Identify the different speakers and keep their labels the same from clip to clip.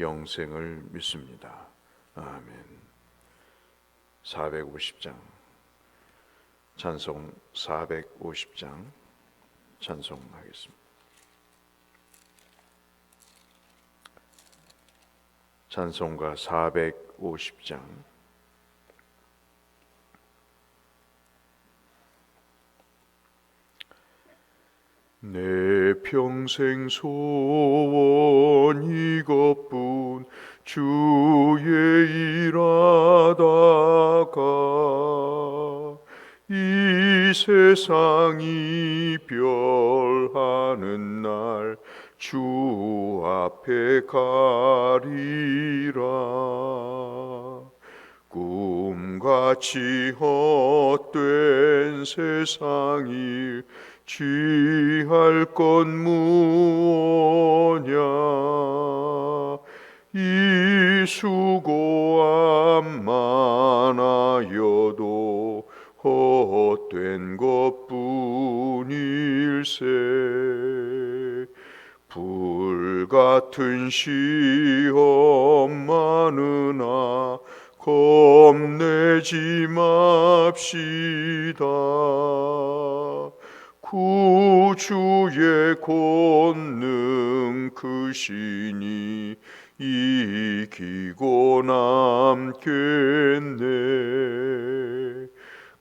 Speaker 1: 영생을 믿습니다. 아멘. 450장 찬송 450장 찬송하겠습니다. 찬송가 450장 내 평생 소원 이것뿐 주의 일하다가 이 세상이 별하는 날 주 앞에 가리라. 꿈같이 헛된 세상이 취할 것 무엇냐? 이 수고함 많아여도 헛된 것뿐일세. 불같은 시험 많으나 겁내지 맙시다. 구 주의 권능 크시니 이기고 남겠네.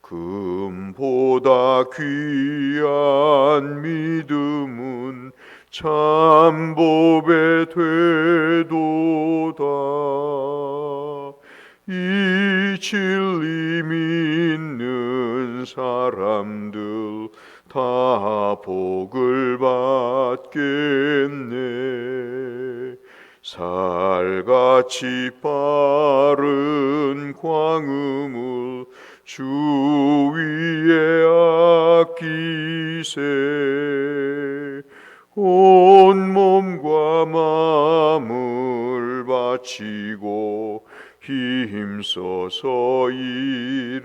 Speaker 1: 금보다 귀한 믿음은 참법에 되도다. 이 진리 믿는 사람들 다 복을 받겠네. 살같이 빠른 광음을 주 위에 아끼세. 온 몸과 마음을 바치고 힘써서 일하세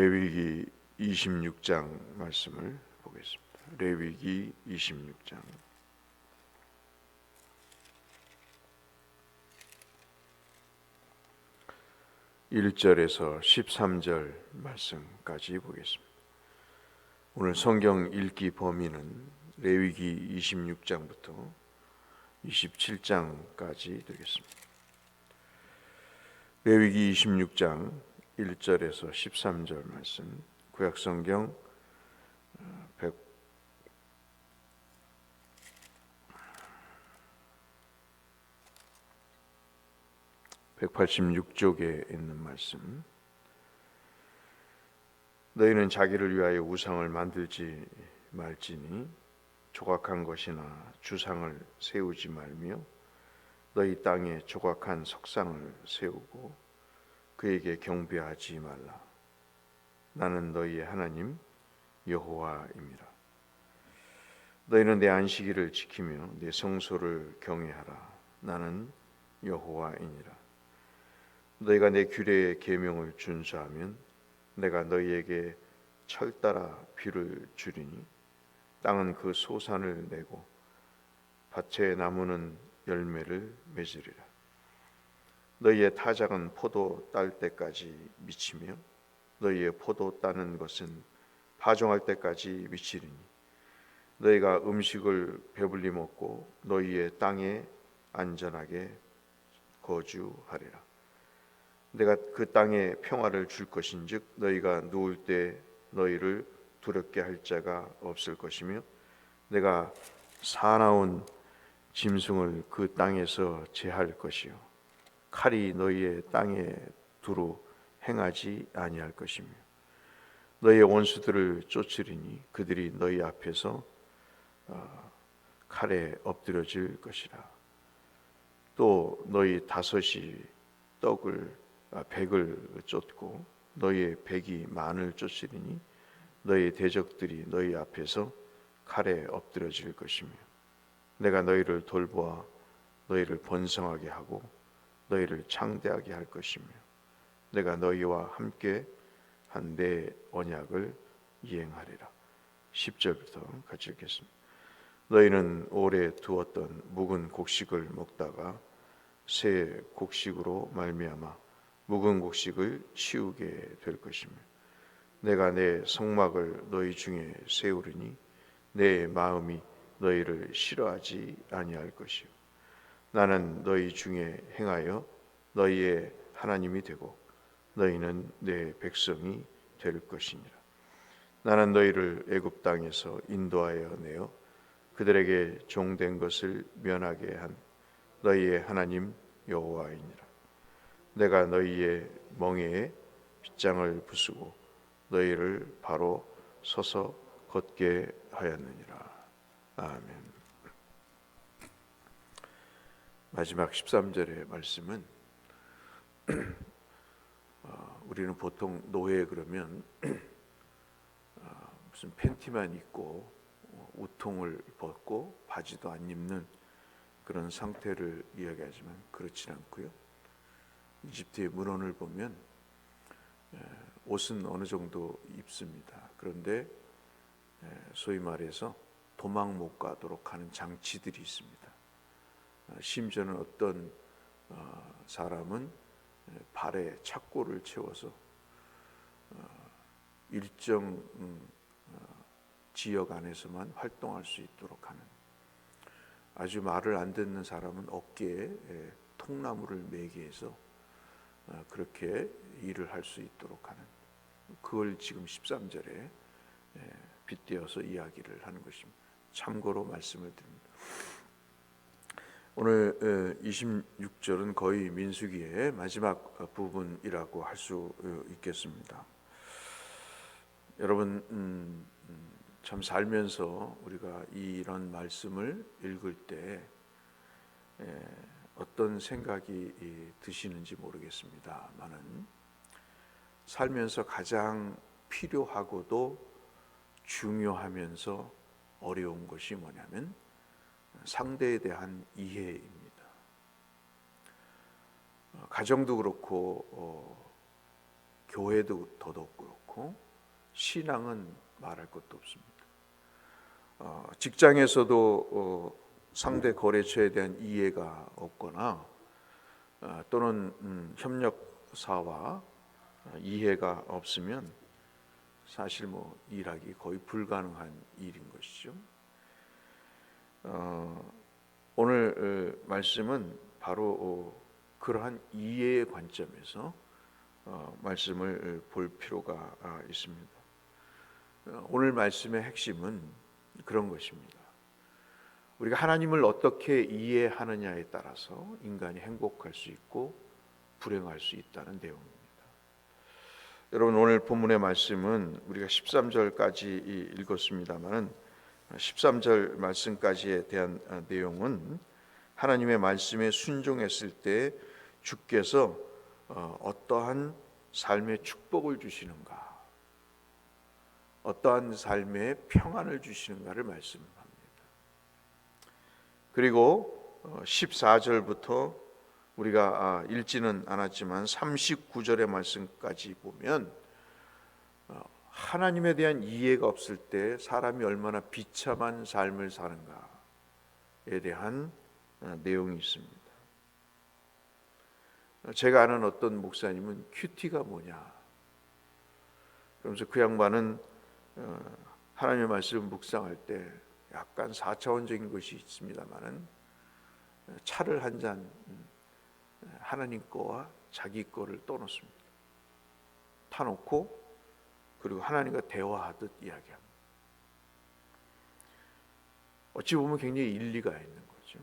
Speaker 1: 레위기 26장 말씀을 보겠습니다. 레위기 26장 1절에서 13절 말씀까지 보겠습니다. 오늘 성경 읽기 범위는 레위기 26장부터 27장까지 되겠습니다. 레위기 26장 1절에서 13절 말씀 구약 성경 100 186쪽에 있는 말씀. 너희는 자기를 위하여 우상을 만들지 말지니 조각한 것이나 주상을 세우지 말며 너희 땅에 조각한 석상을 세우고 그에게 경배하지 말라. 나는 너희의 하나님 여호와입니다. 너희는 내 안식일을 지키며 내 성소를 경외하라. 나는 여호와이니라. 너희가 내 규례의 계명을 준수하면 내가 너희에게 철따라 비를 주리니 땅은 그 소산을 내고 밭의 나무는 열매를 맺으리라. 너희의 타작은 포도 딸 때까지 미치며 너희의 포도 따는 것은 파종할 때까지 미치리니 너희가 음식을 배불리 먹고 너희의 땅에 안전하게 거주하리라. 내가 그 땅에 평화를 줄 것인즉 너희가 누울 때 너희를 두렵게 할 자가 없을 것이며 내가 사나운 짐승을 그 땅에서 제할 것이요 칼이 너희의 땅에 두루 행하지 아니할 것이며 너희의 원수들을 쫓으리니 그들이 너희 앞에서 어, 칼에 엎드려질 것이라. 또 너희 다섯이 떡을 아, 백을 쫓고 너희의 백이 만을 쫓으리니 너희 대적들이 너희 앞에서 칼에 엎드려질 것이며 내가 너희를 돌보아 너희를 번성하게 하고 너희를 창대하게 할 것이며 내가 너희와 함께 한 내 언약을 이행하리라. 10절부터 같이 읽겠습니다. 너희는 오래 두었던 묵은 곡식을 먹다가 새 곡식으로 말미암아 묵은 곡식을 치우게 될 것이며 내가 내 성막을 너희 중에 세우리니 내 마음이 너희를 싫어하지 아니할 것이요 나는 너희 중에 행하여 너희의 하나님이 되고 너희는 내 백성이 될 것이니라. 나는 너희를 애굽 땅에서 인도하여 내어 그들에게 종된 것을 면하게 한 너희의 하나님 여호와이니라. 내가 너희의 멍에에 빗장을 부수고 너희를 바로 서서 걷게 하였느니라. 아멘. 마지막 13절의 말씀은 어, 우리는 보통 노예 그러면 어, 무슨 팬티만 입고 어, 우통을 벗고 바지도 안 입는 그런 상태를 이야기하지만 그렇지 않고요. 이집트의 문헌을 보면 에, 옷은 어느 정도 입습니다. 그런데 에, 소위 말해서 도망 못 가도록 하는 장치들이 있습니다. 어, 심지어는 어떤 어, 사람은 발에 착고를 채워서 어, 일정 음, 지역 안에서만 활동할 수 있도록 하는 아주 말을 안 듣는 사람은 어깨에 통나무를 매게 해서 그렇게 일을 할 수 있도록 하는 그걸 지금 13절에 빗대어서 이야기를 하는 것입니다. 참고로 말씀을 드립니다. 오늘 26절은 거의 민수기의 마지막 부분이라고 할 수 있겠습니다. 여러분 음, 음, 참 살면서 우리가 이런 말씀을 읽을 때 어떤 생각이 드시는지 모르겠습니다만은 살면서 가장 필요하고도 중요하면서 어려운 것이 뭐냐면 상대에 대한 이해입니다. 어, 가정도 그렇고 어, 교회도 더더욱 그렇고 신앙은 말할 것도 없습니다. 어, 직장에서도 어, 상대 거래처에 대한 이해가 없거나 어, 또는 음, 협력사와 이해가 없으면 사실 뭐 일하기 거의 불가능한 일인 것이죠. 어, 오늘 어, 말씀은 바로 어, 그러한 이해의 관점에서 어, 말씀을 볼 필요가 아, 있습니다. 어, 오늘 말씀의 핵심은 그런 것입니다. 우리가 하나님을 어떻게 이해하느냐에 따라서 인간이 행복할 수 있고 불행할 수 있다는 내용입니다. 여러분 오늘 본문의 말씀은 우리가 13절까지 읽었습니다만은 13절 말씀까지에 대한 어, 내용은 하나님의 말씀에 순종했을 때 주께서 어, 어떠한 삶의 축복을 주시는가, 어떠한 삶의 평안을 주시는가를 말씀합니다. 그리고 14절부터 어, 우리가 아, 읽지는 않았지만 39절의 말씀까지 보면 어, 하나님에 대한 이해가 없을 때 사람이 얼마나 비참한 삶을 사는가에 대한 어, 내용이 있습니다. 제가 아는 어떤 목사님은 큐티가 뭐냐? 그러면서 그 양반은 어, 하나님의 말씀을 묵상할 때 약간 4차원적인 것이 있습니다만은 차를 한잔 음, 하나님 거와 자기 거를 떠놓습니다. 타놓고 그리고 하나님과 대화하듯 이야기합니다. 어찌 보면 굉장히 일리가 있는 거죠.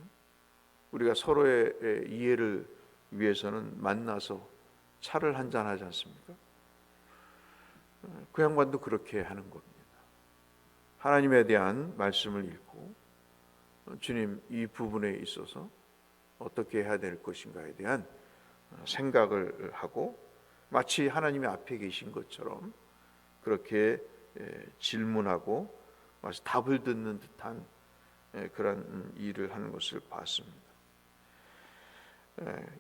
Speaker 1: 우리가 서로의 이해를 위해서는 만나서 차를 한잔 하지 않습니까? 그 양반도 그렇게 하는 겁니다. 하나님에 대한 말씀을 읽고 주님 이 부분에 있어서 어떻게 해야 될 것인가에 대한 생각을 하고 마치 하나님의 앞에 계신 것처럼 그렇게 질문하고 마치 답을 듣는 듯한 그런 일을 하는 것을 봤습니다.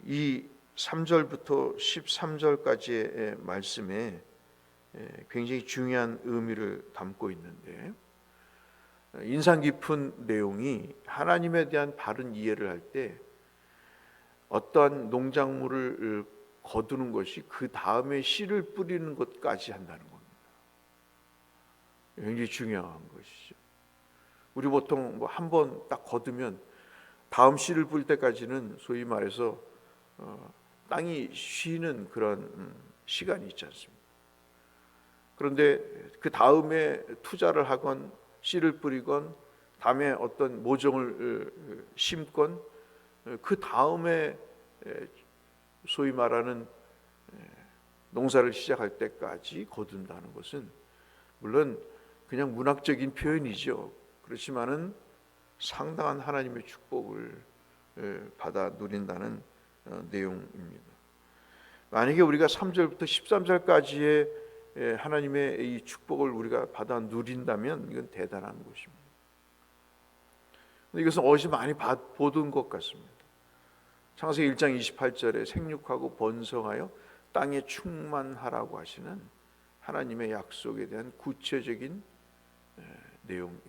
Speaker 1: 이 3절부터 13절까지의 말씀에 굉장히 중요한 의미를 담고 있는데 인상 깊은 내용이 하나님에 대한 바른 이해를 할 때 어떠한 농작물을 거두는 것이 그 다음에 씨를 뿌리는 것까지 한다는 겁니다. 굉장히 중요한 것이죠. 우리 보통 뭐 한 번 딱 거두면 다음 씨를 뿌릴 때까지는 소위 말해서 어, 땅이 쉬는 그런 음, 시간이 있지 않습니까? 그런데 그 다음에 투자를 하건 씨를 뿌리건 다음에 어떤 모종을 어, 심건 어, 그 다음에 소위 말하는 농사를 시작할 때까지 거둔다는 것은 물론 그냥 문학적인 표현이죠. 그렇지만은 상당한 하나님의 축복을 받아 누린다는 내용입니다. 만약에 우리가 3절부터 13절까지의 하나님의 이 축복을 우리가 받아 누린다면 이건 대단한 것입니다. 이것은 어디서 많이 보던 것 같습니다. 창세기 1장 28절에 생육하고 번성하여 땅에 충만하라고 하시는 하나님의 약속에 대한 구체적인 내용입니다.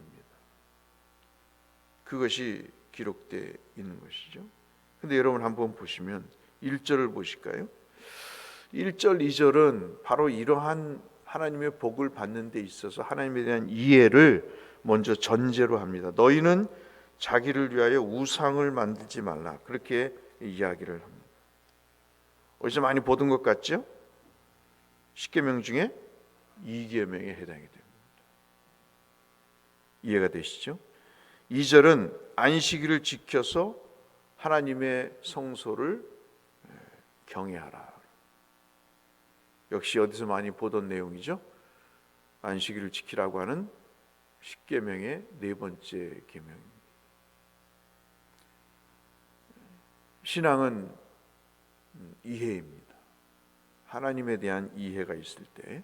Speaker 1: 그것이 기록되어 있는 것이죠. 근데 여러분 한번 보시면 1절을 보실까요? 1절, 2절은 바로 이러한 하나님의 복을 받는 데 있어서 하나님에 대한 이해를 먼저 전제로 합니다. 너희는 자기를 위하여 우상을 만들지 말라. 그렇게 이야기를 합니다. 어디서 많이 보던 것 같죠? 10계명 중에 2계명에 해당이 됩니다. 이해가 되시죠? 2절은 안식일을 지켜서 하나님의 성소를 경외하라. 역시 어디서 많이 보던 내용이죠. 안식일을 지키라고 하는 십계명의 네 번째 계명입니다. 신앙은 이해입니다. 하나님에 대한 이해가 있을 때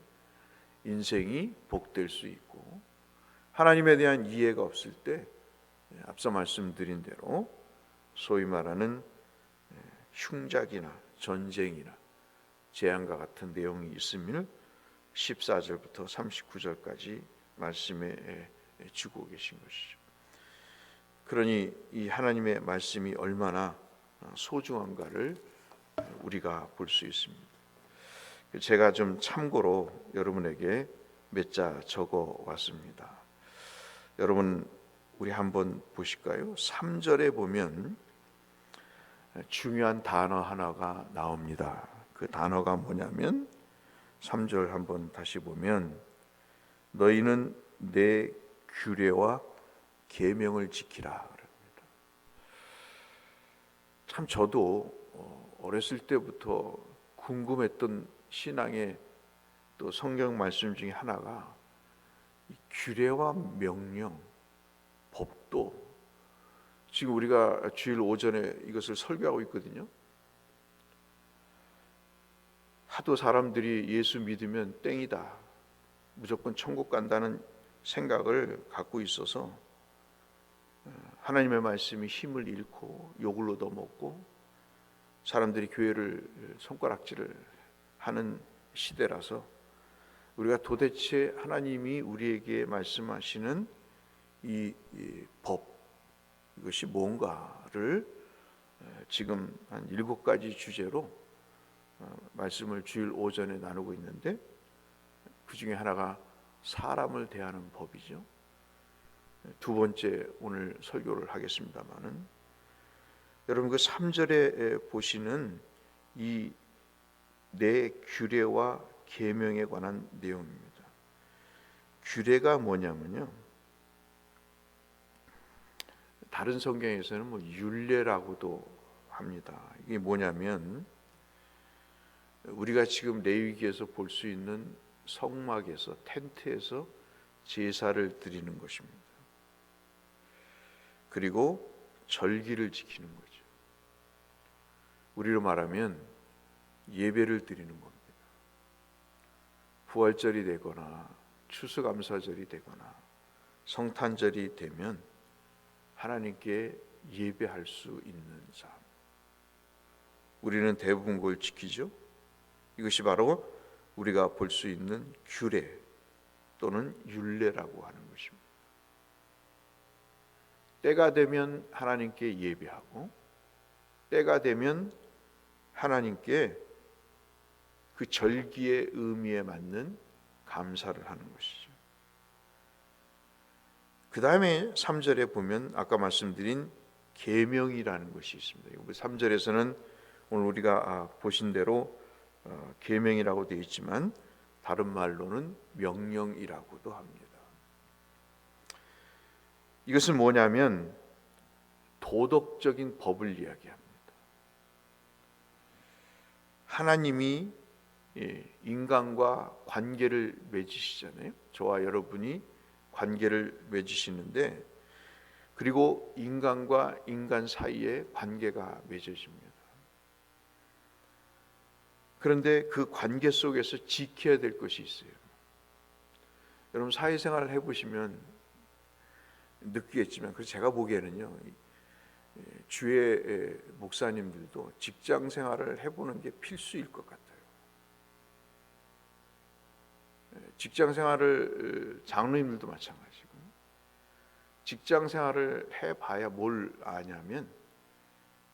Speaker 1: 인생이 복될 수 있고 하나님에 대한 이해가 없을 때 앞서 말씀드린 대로 소위 말하는 흉작이나 전쟁이나 재앙과 같은 내용이 있으면 14절부터 39절까지 말씀에 주고 계신 것이죠. 그러니 이 하나님의 말씀이 얼마나 소중한가를 우리가 볼 수 있습니다. 제가 좀 참고로 여러분에게 몇 자 적어 왔습니다. 여러분 우리 한번 보실까요? 3절에 보면 중요한 단어 하나가 나옵니다. 그 단어가 뭐냐면 3절 한번 다시 보면 너희는 내 규례와 계명을 지키라 그럽니다. 참 저도 어, 어렸을 때부터 궁금했던 신앙의 또 성경 말씀 중에 하나가 규례와 명령 법도 지금 우리가 주일 오전에 이것을 설교하고 있거든요. 하도 사람들이 예수 믿으면 땡이다. 무조건 천국 간다는 생각을 갖고 있어서 어, 하나님의 말씀이 힘을 잃고 욕을 얻어먹고 사람들이 교회를 손가락질을 하는 시대라서 우리가 도대체 하나님이 우리에게 말씀하시는 이, 법 이것이 뭔가를 지금 한 일곱 가지 주제로 어, 말씀을 주일 오전에 나누고 있는데 그 중에 하나가 사람을 대하는 법이죠. 두 번째 오늘 설교를 하겠습니다만은 여러분 그 3절에 보시는 이 내 규례와 계명에 관한 내용입니다. 규례가 뭐냐면요. 다른 성경에서는 뭐 율례라고도 합니다. 이게 뭐냐면 우리가 지금 레위기에서 볼 수 있는 성막에서 텐트에서 제사를 드리는 것입니다. 그리고 절기를 지키는 거죠. 우리로 말하면 예배를 드리는 겁니다. 부활절이 되거나 추수감사절이 되거나 성탄절이 되면 하나님께 예배할 수 있는 삶. 우리는 대부분 그걸 지키죠. 이것이 바로 우리가 볼 수 있는 규례 또는 율례라고 하는 것입니다. 때가 되면 하나님께 예배하고 때가 되면 하나님께 그 절기의 의미에 맞는 감사를 하는 것이죠. 그 다음에 3절에 보면 아까 말씀드린 계명이라는 것이 있습니다. 3절에서는 오늘 우리가 아, 보신 대로 어, 계명이라고 되어 있지만 다른 말로는 명령이라고도 합니다. 이것은 뭐냐면 도덕적인 법을 이야기합니다. 하나님이 예, 인간과 관계를 맺으시잖아요. 저와 여러분이 관계를 맺으시는데 그리고 인간과 인간 사이에 관계가 맺어집니다. 그런데 그 관계 속에서 지켜야 될 것이 있어요. 여러분 사회생활을 해보시면 느끼겠지만, 그래서 제가 보기에는요, 주의 목사님들도 직장 생활을 해보는 게 필수일 것 같아요. 직장 생활을 장로님들도 마찬가지고 직장 생활을 해봐야 뭘 아냐면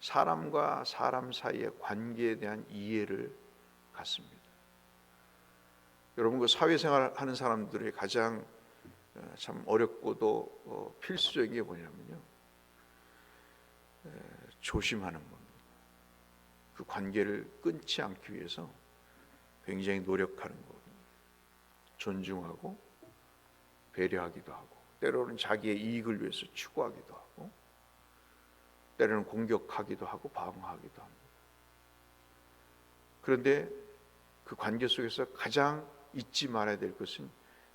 Speaker 1: 사람과 사람 사이의 관계에 대한 이해를 갖습니다. 여러분 그 사회생활 하는 사람들의 가장 어, 참 어렵고도 어, 필수적인 게 뭐냐면요. 조심하는 겁니다. 그 관계를 끊지 않기 위해서 굉장히 노력하는 겁니다. 존중하고 배려하기도 하고 때로는 자기의 이익을 위해서 추구하기도 하고 때로는 공격하기도 하고 방어하기도 합니다. 그런데 그 관계 속에서 가장 잊지 말아야 될 것은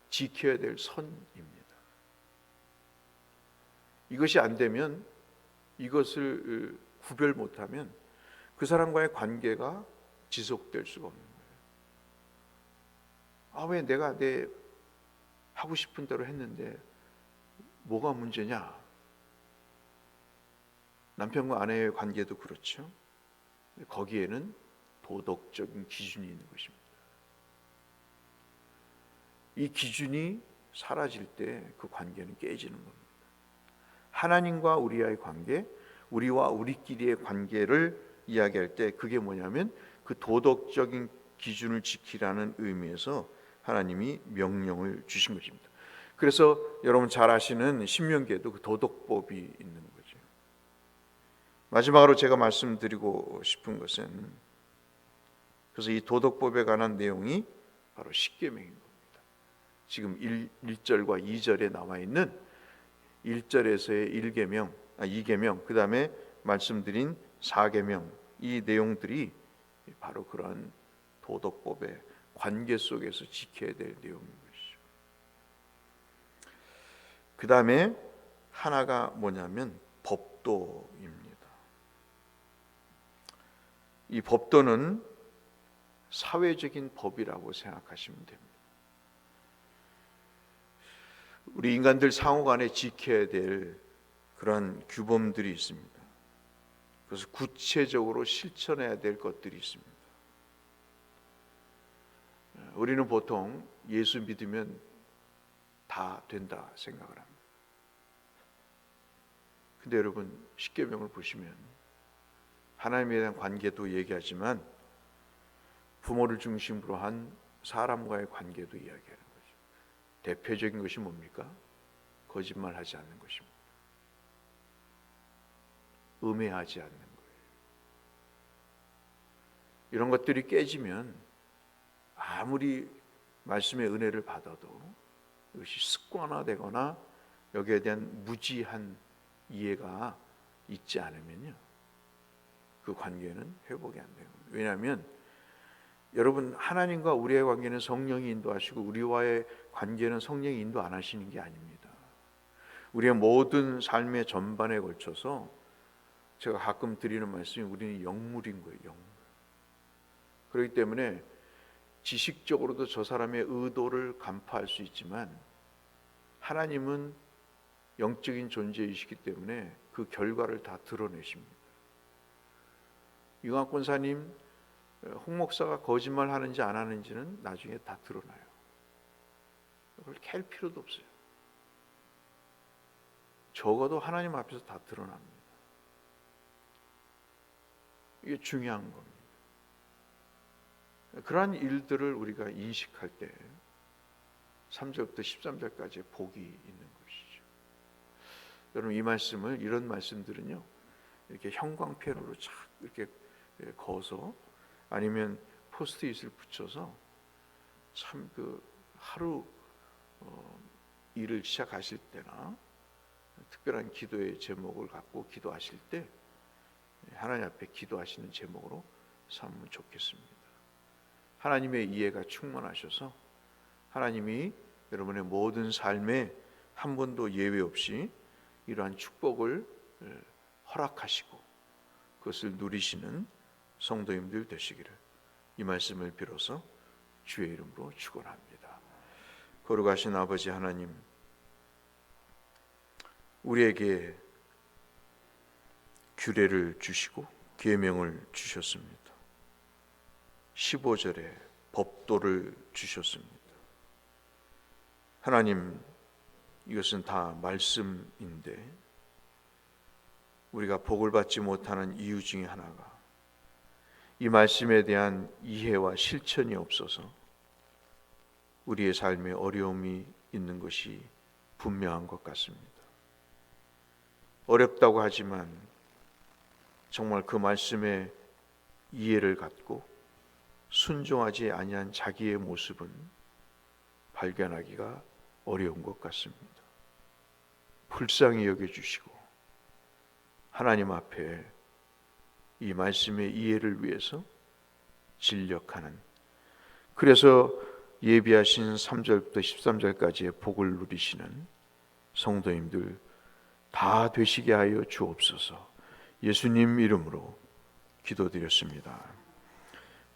Speaker 1: 지켜야 될 선입니다. 이것이 안 되면 이것을 구별 못하면 그 사람과의 관계가 지속될 수가 거예요. 아, 왜 내가 내 하고 싶은 대로 했는데 뭐가 문제냐? 남편과 아내의 관계도 그렇죠. 거기에는 도덕적인 기준이 있는 것입니다. 이 기준이 사라질 때 그 관계는 깨지는 겁니다. 하나님과 우리와의 관계, 우리와 우리끼리의 관계를 이야기할 때 그게 뭐냐면 그 도덕적인 기준을 지키라는 의미에서 하나님이 명령을 주신 것입니다. 그래서 여러분 잘 아시는 신명기에도 그 도덕법이 있는 거죠. 마지막으로 제가 말씀드리고 싶은 것은 그래서 이 도덕법에 관한 내용이 바로 십계명인 겁니다. 지금 1, 1절과 2절에 나와 있는 1절에서의 1계명, 아 2계명, 그다음에 말씀드린 4계명 이 내용들이 바로 그런 도덕법의 관계 속에서 지켜야 될 내용인 것이죠. 그 다음에 하나가 뭐냐면 법도입니다. 이 법도는 사회적인 법이라고 생각하시면 됩니다. 우리 인간들 상호간에 지켜야 될 그런 규범들이 있습니다. 그래서 구체적으로 실천해야 될 것들이 있습니다. 우리는 보통 예수 믿으면 다 된다 생각을 합니다. 근데 여러분 십계명을 보시면 하나님에 대한 관계도 얘기하지만 부모를 중심으로 한 사람과의 관계도 이야기하는 거죠. 대표적인 것이 뭡니까? 거짓말하지 않는 것입니다. 음해하지 않는 거예요. 이런 것들이 깨지면 아무리 말씀의 은혜를 받아도 이것이 습관화되거나 여기에 대한 무지한 이해가 있지 않으면요. 그 관계는 회복이 안 돼요. 왜냐하면 여러분 하나님과 우리의 관계는 성령이 인도하시고 우리와의 관계는 성령이 인도 안 하시는 게 아닙니다. 우리의 모든 삶의 전반에 걸쳐서 제가 가끔 드리는 말씀이 우리는 영물인 거예요. 영물. 그렇기 때문에 지식적으로도 저 사람의 의도를 간파할 수 있지만 하나님은 영적인 존재이시기 때문에 그 결과를 다 드러내십니다. 유학 권사님, 홍 목사가 거짓말 하는지 안 하는지는 나중에 다 드러나요. 그걸 캘 필요도 없어요. 적어도 하나님 앞에서 다 드러납니다. 이게 중요한 겁니다. 그러한 일들을 우리가 인식할 때 3절부터 13절까지의 복이 있는 것이죠. 여러분 이 말씀을 이런 말씀들은요. 이렇게 형광펜으로 착 이렇게 거서 아니면 포스트잇을 붙여서 참 그 하루 어, 일을 시작하실 때나 특별한 기도의 제목을 갖고 기도하실 때 하나님 앞에 기도하시는 제목으로 삼으면 좋겠습니다. 하나님의 이해가 충만하셔서 하나님이 여러분의 모든 삶에 한 번도 예외 없이 이러한 축복을 허락하시고 그것을 누리시는 성도님들 되시기를 이 말씀을 빌어서 주의 이름으로 축원합니다. 거룩하신 아버지 하나님 우리에게 규례를 주시고 계명을 주셨습니다. 15절에 법도를 주셨습니다. 하나님 이것은 다 말씀인데 우리가 복을 받지 못하는 이유 중에 하나가 이 말씀에 대한 이해와 실천이 없어서 우리의 삶에 어려움이 있는 것이 분명한 것 같습니다. 어렵다고 하지만 정말 그 말씀에 이해를 갖고 순종하지 아니한 자기의 모습은 발견하기가 어려운 것 같습니다. 불쌍히 여겨 주시고 하나님 앞에 이 말씀의 이해를 위해서 진력하는 그래서 예비하신 3절부터 13절까지의 복을 누리시는 성도님들 다 되시게 하여 주옵소서. 예수님 이름으로 기도드렸습니다.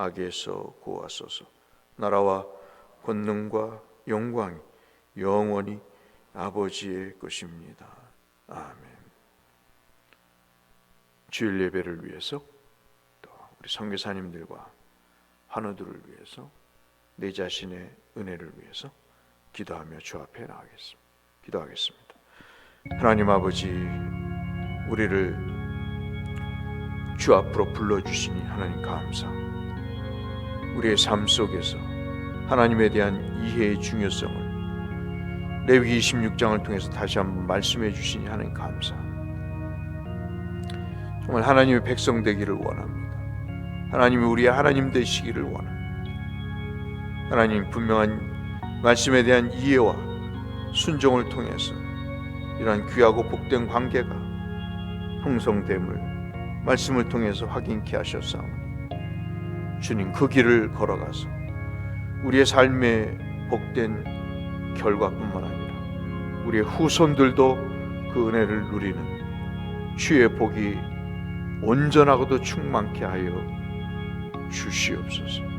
Speaker 1: 악에서 구하소서. 나라와 권능과 영광이 영원히 아버지의 것입니다. 아멘. 주일 예배를 위해서 또 우리 선교사님들과 환우들을 위해서 내 자신의 은혜를 위해서 기도하며 주 앞에 나가겠습니다. 기도하겠습니다. 하나님 아버지 우리를 주 앞으로 불러 주시니 하나님 감사. 우리의 삶 속에서 하나님에 대한 이해의 중요성을 레위기 26장을 통해서 다시 한번 말씀해 주시니 하나님 감사. 정말 하나님의 백성 되기를 원합니다. 하나님이 우리의 하나님 되시기를 원합니다. 하나님 분명한 말씀에 대한 이해와 순종을 통해서 이러한 귀하고 복된 관계가 형성됨을 말씀을 통해서 확인케 하셨사오니 주님 그 길을 걸어가서 우리의 삶의 복된 결과뿐만 아니라 우리의 후손들도 그 은혜를 누리는 주의 복이 온전하고도 충만케 하여 주시옵소서.